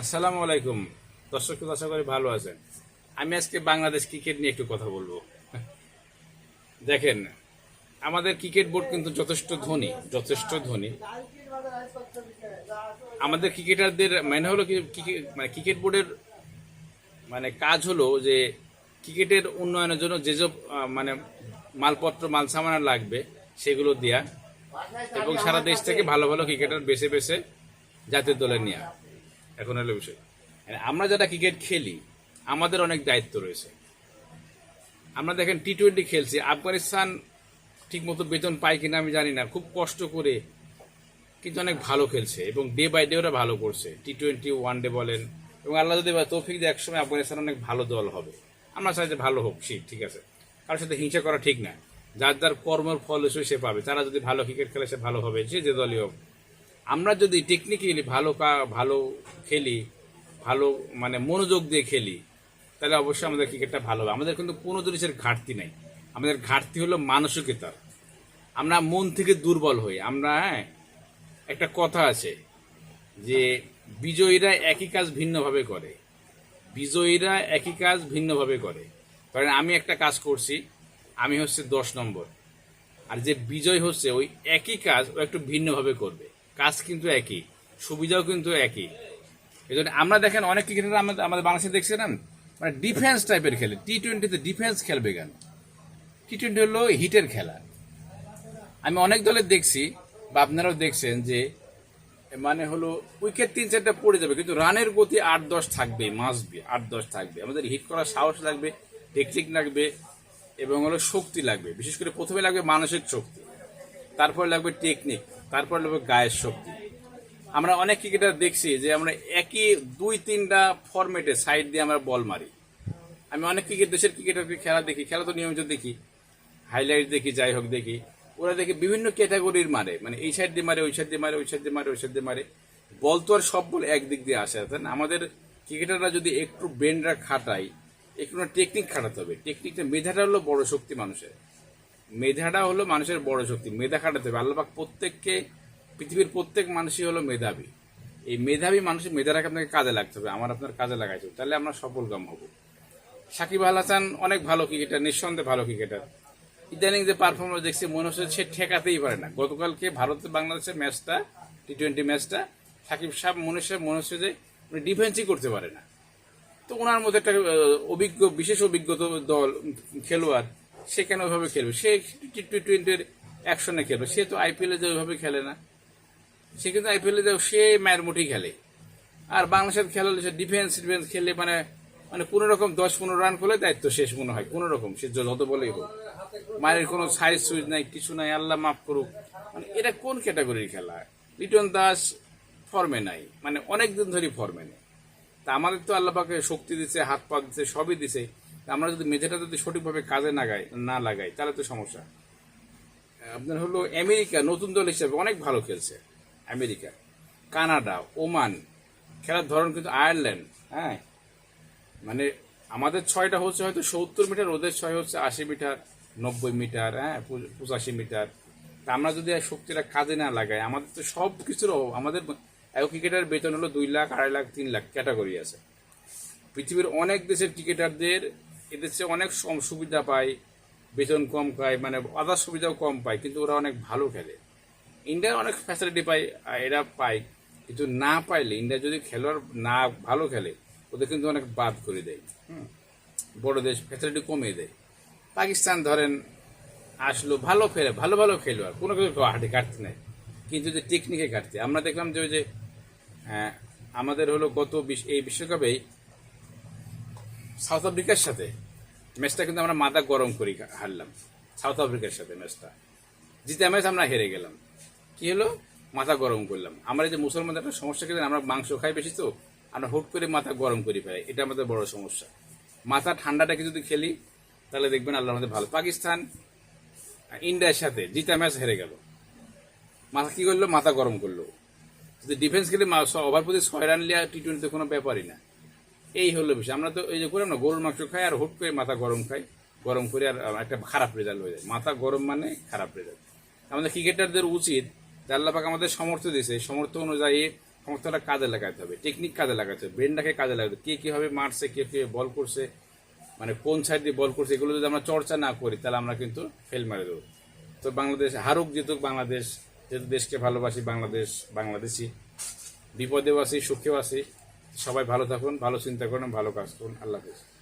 আসসালামু আলাইকুম। দর্শক আশা করি ভালো আছেন। আমি আজকে বাংলাদেশ ক্রিকেট নিয়ে একটু কথা বলব। দেখেন, আমাদের ক্রিকেট বোর্ড কিন্তু যথেষ্ট ধনী যথেষ্ট ধনী। আমাদের ক্রিকেটারদের মানে হলো মানে ক্রিকেট বোর্ডের মানে কাজ হলো যে ক্রিকেটের উন্নয়নের জন্য যেসব মানে মালপত্র মাল সামানা লাগবে, সেগুলো দেয়া এবং সারা দেশ থেকে ভালো ভালো ক্রিকেটার বেছে বেছে জাতীয় দলে নেওয়া এখন হলো বিষয়। মানে আমরা যারা ক্রিকেট খেলি, আমাদের অনেক দায়িত্ব রয়েছে। আমরা দেখেন টি টোয়েন্টি খেলছি, আফগানিস্তান ঠিক মতো বেতন পায় কিনা আমি জানি না, খুব কষ্ট করে কিন্তু অনেক ভালো খেলছে এবং ডে বাই ডে ওরা ভালো করছে। টি টোয়েন্টি ওয়ান ডে বলেন, এবং আল্লাহ যদি তৌফিক দিয়ে, একসময় আফগানিস্তান অনেক ভালো দল হবে। আমরা চাই যে ভালো হোক ঠিক ঠিক আছে। কারোর সাথে হিংসা করা ঠিক না। যার যার কর্মের ফল হিসেবে সে পাবে। তারা যদি ভালো ক্রিকেট খেলে, সে ভালো হবে, যে যে দলই হোক। আমরা যদি টেকনিক্যালি ভালো ভালো খেলি, ভালো মানে মনোযোগ দিয়ে খেলি, তাহলে অবশ্যই আমাদের ক্রিকেটটা ভালো হবে। আমাদের কিন্তু কোনো জিনিসের ঘাটতি নাই। আমাদের ঘাটতি হলো মানসিকতার আমরা মন থেকে দুর্বল হই। আমরা হ্যাঁ একটা কথা আছে যে বিজয়ীরা একই কাজ ভিন্নভাবে করে। বিজয়ীরা একই কাজ ভিন্নভাবে করে। কারণ আমি একটা কাজ করছি, আমি হচ্ছে দশ নম্বর। আর যে বিজয় হচ্ছে, ওই একই কাজ ও একটু ভিন্নভাবে করবে। কাজ কিন্তু একই, সুবিধাও কিন্তু একই। এই জন্য আমরা দেখেন অনেক ক্রিকেটার আমাদের আমাদের বাংলাদেশে দেখছিলাম মানে ডিফেন্স টাইপের খেলে টি টোয়েন্টিতে ডিফেন্স খেলবে কেন? টি টোয়েন্টি হলো হিটের খেলা। আমি অনেক দলের দেখছি, বা আপনারাও দেখছেন যে মানে হলো উইকেট তিন চারটা পড়ে যাবে, কিন্তু রানের গতি আট দশ থাকবে মাসবে আট দশ থাকবে। আমাদের হিট করার সাহস লাগবে টেকনিক লাগবে, এবং হলো শক্তি লাগবে। বিশেষ করে প্রথমে লাগবে মানসিক শক্তি, তারপর লাগবে টেকনিক তারপর লাগবে গায়ের শক্তি। আমরা অনেক ক্রিকেটার দেখছি যে আমরা একই দুই, তিনটা ফরম্যাটে সাইড দিয়ে আমরা বল মারি। আমি অনেক ক্রিকেট, দেশের ক্রিকেটারকে খেলা দেখি, খেলা তো নিয়মিত দেখি। হাইলাইট দেখি, যাই হোক দেখি। ওরা দেখি বিভিন্ন ক্যাটাগরির মারে। মানে এই সাইড দিয়ে মারে, ওই সাইড দিয়ে মারে, ওই সাইড দিয়ে মারে, ওই সাইড দিয়ে মারে। বল তো আর সব বল একদিক দিয়ে আসে তাই? আমাদের ক্রিকেটাররা যদি একটু ব্রেনরা খাটাই একটু টেকনিক খাটাতে হবে। টেকনিকটা মেধাটা হলো বড় শক্তি মানুষের। মেধাটা হলো মানুষের বড় শক্তি, মেধা খাটাতে হবে। আল্লাপাক প্রত্যেককে, পৃথিবীর প্রত্যেক মানুষই হলো মেধাবী। এই মেধাবী মানুষের মেধাটাকে আপনাকে কাজে লাগতে হবে, আমার আপনার কাজে লাগাইতে হবে। তাহলে আমরা সফলকাম হব। সাকিব আল হাসান অনেক ভালো ক্রিকেটার, নিঃসন্দেহে ভালো ক্রিকেটার। ইদানিং যে পারফরমেন্স দেখছি, মনে হচ্ছে সে ঠেকাতেই পারে না। গতকালকে ভারত বাংলাদেশের ম্যাচটা টি টোয়েন্টি ম্যাচটা, সাকিব সাহেব মনে হচ্ছে মনে হচ্ছে যে উনি ডিফেন্সই করতে পারে না। তো ওনার মধ্যে একটা অভিজ্ঞ, বিশেষ অভিজ্ঞতা দল, খেলোয়াড় সে কেন ওইভাবে খেলবে? সে টি টোয়েন্টির অ্যাকশনে খেলবে। সে তো আইপিএলে যে ওইভাবে খেলে না। সে কিন্তু আইপিএলে যে সে মায়ের মুঠি খেলে। আর বাংলাদেশের খেলা হলে সে ডিফেন্স ডিফেন্স খেললে মানে মানে কোনো রকম দশ পনেরো রান করলে দায়িত্ব শেষ মনে হয়, কোনো রকম। সে যত বলেই হোক। মায়ের কোনো সাইজ সুইজ নাই, কিছু নাই, আল্লাহ মাফ করুক। মানে এটা কোন ক্যাটাগরির খেলা? লিটন দাস ফর্মে নাই। মানে অনেক দিন ধরে ফর্মে নেই। তা আমাদের তো আল্লাহ পাকে শক্তি দিচ্ছে হাত পা দিচ্ছে সবই দিছে। আমরা যদি মেঝেটা যদি সঠিকভাবে কাজে না গাই না লাগাই, তাহলে তো সমস্যা। আপনার হলো আমেরিকা, নতুন দল হিসাবে অনেক ভালো খেলছে, আমেরিকা, কানাডা, ওমান, খেলার ধরন কিন্তু আয়ারল্যান্ড হ্যাঁ? মানে আমাদের ছয়টা হচ্ছে হয়তো সত্তর মিটার, ওদের ছয় হচ্ছে আশি মিটার, নব্বই মিটার হ্যাঁ? পঁচাশি মিটার। তা আমরা যদি শক্তিটা কাজে না লাগাই, আমাদের তো সব কিছুর অভাব। আমাদের এক ক্রিকেটার বেতন হলো দুই লাখ, আড়াই লাখ, তিন লাখ, ক্যাটাগরি আছে। পৃথিবীর অনেক দেশের ক্রিকেটারদের এদেশে অনেক সম- সুবিধা পায়, বেতন কম পায় মানে আদার সুবিধাও কম পায়, কিন্তু ওরা অনেক ভালো খেলে। ইন্ডিয়ার অনেক ফ্যাসিলিটি পায় এরা পায়, কিন্তু না পাইলে, ইন্ডিয়া যদি খেলোয়াড় না ভালো খেলে, ওদের কিন্তু অনেক বাদ করে দেয়। হুম। বড় দেশ ফ্যাসিলিটি কমিয়ে দেয়। পাকিস্তান ধরেন, আসলো, ভালো ফেলে ভালো ভালো খেলোয়াড়, কোনো কিছু হাঁটি কাটতে নেই। কিন্তু যে টেকনিকে কাটতে, আমরা দেখলাম যে ওই যে আমাদের হলো গত এই বিশ্বকাপেই সাউথ আফ্রিকার সাথে। ম্যাচটা কিন্তু আমরা মাথা গরম করি হারলাম। সাউথ আফ্রিকার সাথে ম্যাচটা। জিতে ম্যাচ আমরা হেরে গেলাম। কি হলো? মাথা গরম করলাম। আমরা এই যে মুসলমানদের একটা সমস্যা কি জানেন? আমরা মাংস খাই বেশি তো। আমরা হুট করে মাথা গরম করে ফেলাই। এটা আমাদের বড় সমস্যা। মাথা ঠান্ডাটাকে যদি খেলি, তাহলে দেখবেন আল্লাহ আমাদের ভালো। পাকিস্তান, ইন্ডিয়ার সাথে জিতা ম্যাচ হেরে গেল। মাথা কি করল? মাথা গরম করল। যদি ডিফেন্স খেলে ওভার প্রতি ছয় রান লিয়া টি টোয়েন্টিতে কোনো ব্যাপারই না। এই হলো বিষয়। আমরা তো এই যে করলাম না, গরুর মাংস খাই আর হুট করে মাথা গরম খাই। গরম করে আর একটা খারাপ রেজাল্ট হয়ে যায়। মাথা গরম মানে খারাপ রেজাল্ট আমাদের ক্রিকেটারদের উচিত, যে আল্লাহ পাক আমাদের সমর্থ দিয়েছে সমর্থ অনুযায়ী সমর্থটা কাজে লাগাতে হবে টেকনিক কাজে লাগাতে হবে ব্রেনটাকে কাজে লাগাতে হবে। কে কীভাবে মারছে, কে কে বল করছে মানে কোন সাইড দিয়ে বল করছে, এগুলো যদি আমরা চর্চা না করি, তাহলে আমরা কিন্তু ফেল মারে দেবো। তো বাংলাদেশ, হারুক জিতুক বাংলাদেশ, যেহেতু দেশকে ভালোবাসি, বাংলাদেশ, বাংলাদেশি। বিপদেও আছি, সুখেও আছি। সবাই ভালো থাকুন ভালো চিন্তা করুন ভালো কাজ করুন। আল্লাহ হাফিজ।